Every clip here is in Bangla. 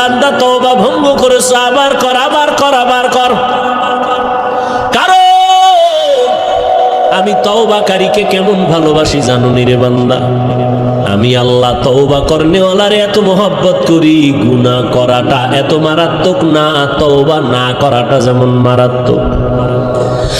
বান্দা তওবা ভঙ্গ করেছ, আবার কর আবার কর আবার কর। আমি তওবাকারীকে কেমন ভালোবাসি জানো নিরে বান্দা? আমি আল্লাহ তওবা করনেওয়ালারে এত মহব্বত করি, গুনাহ করাটা এত মারাত্মক না, তওবা না করাটা যেমন মারাত্মক।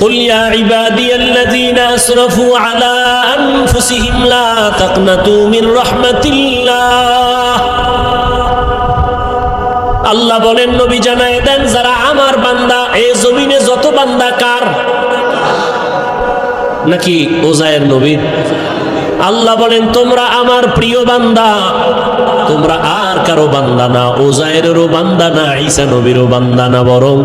قل يا عبادي الذين أسرفوا على أنفسهم لا تقنطوا من رحمة الله আল্লাহ বলেন নবী জানায় দেন যারা আমার বান্দা এই জমিনে যত বান্দা কার নাকি ওজায়ের নবীর আল্লাহ বলেন, তোমরা আমার প্রিয় বান্দা। তোমরা আর কারও বান্দা না। ওজায়েরও বান্দা না, ঈসা নবীরও বান্দা না বরং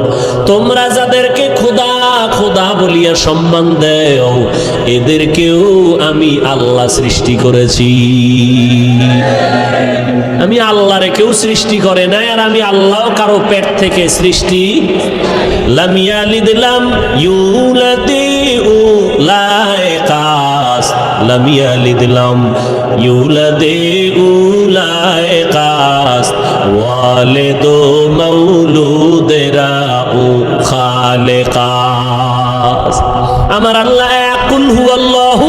তোমরা যাদেরকে খোদা খোদা বলিয়া সম্মান দেও, এদেরকেও আমি আল্লাহ সৃষ্টি করেছি। আমি আল্লাহরে কেউ সৃষ্টি করে নাই আর আমি আল্লাহ কারও পেট থেকে সৃষ্টি। লামিয়ালিদলাম ইউলাদি উলাইকাস লামিয়ালিদলাম ইউলাদে উলাইকাস ওয়ালিদু মাউলুদেরা উ খালেকাস আমার আল্লাহ একুল হু আল্লাহু,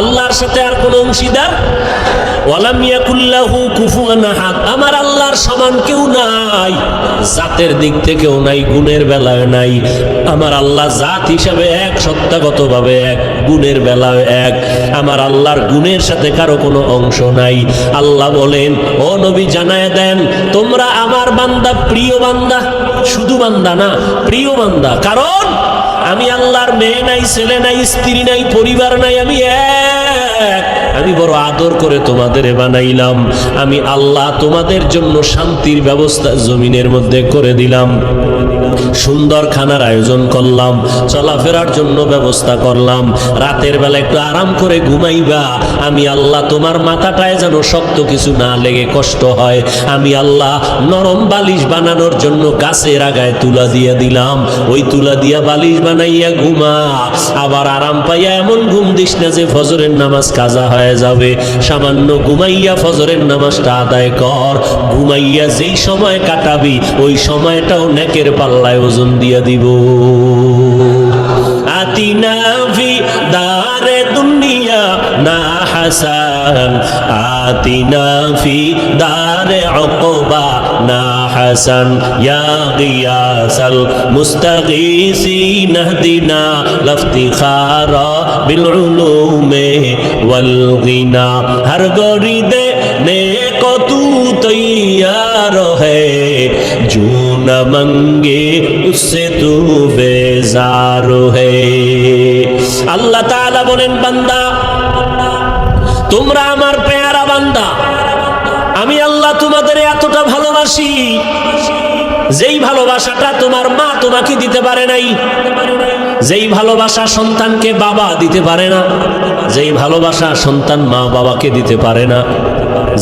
আল্লাহর সাথে আর কোন অংশীদার? ওয়ালাম ইয়াকুল্লাহু কুফুয়ান আহাদ, আমার আল্লাহর সমান কেউ নাই। জাতের দিক থেকেও নাই, গুণের বেলায় নাই। আমার আল্লাহ জাত হিসাবে এক, সত্তাগতভাবে এক, গুণের বেলায় এক। আমার আল্লাহর গুণের সাথে কারও কোনো অংশ নাই। আল্লাহ বলেন, ও নবী, জানায় দেন, তোমরা আমার বান্দা, প্রিয় বান্দা, শুধু বান্দা না, প্রিয় বান্দা। কারণ আমি আল্লাহর মেয়ে নাই, ছেলে নাই, স্ত্রী নাই, পরিবার নাই, আমি এক। আমি বড় আদর করে তোমাদের বানাইলাম। আমি আল্লাহ তোমাদের জন্য শান্তির ব্যবস্থা জমিনের মধ্যে করে দিলাম। সুন্দর খানার আয়োজন করলাম, চলাফেরার জন্য ব্যবস্থা করলাম। রাতের বেলা একটু আরাম করে ঘুমাইবা। আমি আল্লাহ, তোমার মাথাটায় যেন শক্ত কিছু না লেগে কষ্ট হয়। আমি আল্লাহ, নরম বালিশ বানানোর জন্য গাছের আগায় তুলা দিয়ে দিলাম। ওই তুলা দিয়া বালিশ বানাইয়া ঘুমা। আবার আরাম পাইয়া এমন ঘুম দিস না যে ফজরের নামাজ কাজা হয়ে যাবে। সামান্য ঘুমাইয়া ফজরের নামাজটা আদায় কর। ঘুমাইয়া যেই সময় কাটাবি, ওই সময়টাও নেকের পাল্লায় ওজন দিয়া দিব। আতিনা ফি দারে দুনিয়া না হাসান। আতিনা ফি দারে উকবা না হাসান। ইয়া গিয়াসাল মুস্তাগীসিন হদিনা লফতিখারা বিল উলুমে ওয়াল গিনা হর গরি দে নে কতু তৈয়ার जो न मंगे उससे तू बेजार है আল্লাহ তাআলা বলেন বান্দা তোমরা আমার পেয়ারা বান্দা আমি আল্লাহ তোমাদের এতটা ভালোবাসি যেই ভালোবাসাটা তোমার মা তোমাকে দিতে পারে নাই যেই ভালোবাসা সন্তানকে বাবা দিতে পারে না যেই ভালোবাসা সন্তান মা বাবাকে দিতে পারে না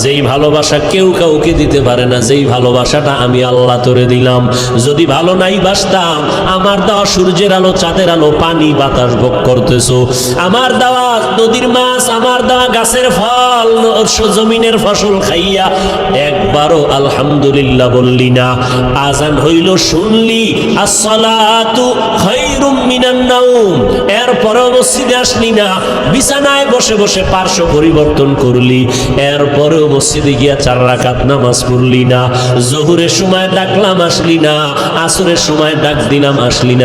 যেই ভালোবাসা কেউ কাউকে দিতে পারে না, যেই ভালোবাসাটা আমি আল্লাহ তোরে দিলাম। যদি ভালো নাই বাসতাম, আমার দেওয়া সূর্যের আলো, চাঁদের আলো, পানি, বাতাস ভোগ করতেছো। আমার দেওয়া নদীর মাছ, আমার দেওয়া গাছের ফল জমিনের ফসল খাইয়া একবারও আলহামদুলিল্লাহ বললি না। আজান হইল, শুনলি, আসসালাতু খায়রুম মিনান আসলি না, বিছানায় বসে বসে পার্শ্ব পরিবর্তন করলি। এরপরেও মসজিদে গিয়া চার রাকাত নামাজ পড়লি না? জহুরের সময় ডাকলাম আসলি না, আসরের সময় ডাক দিলাম আসলি না।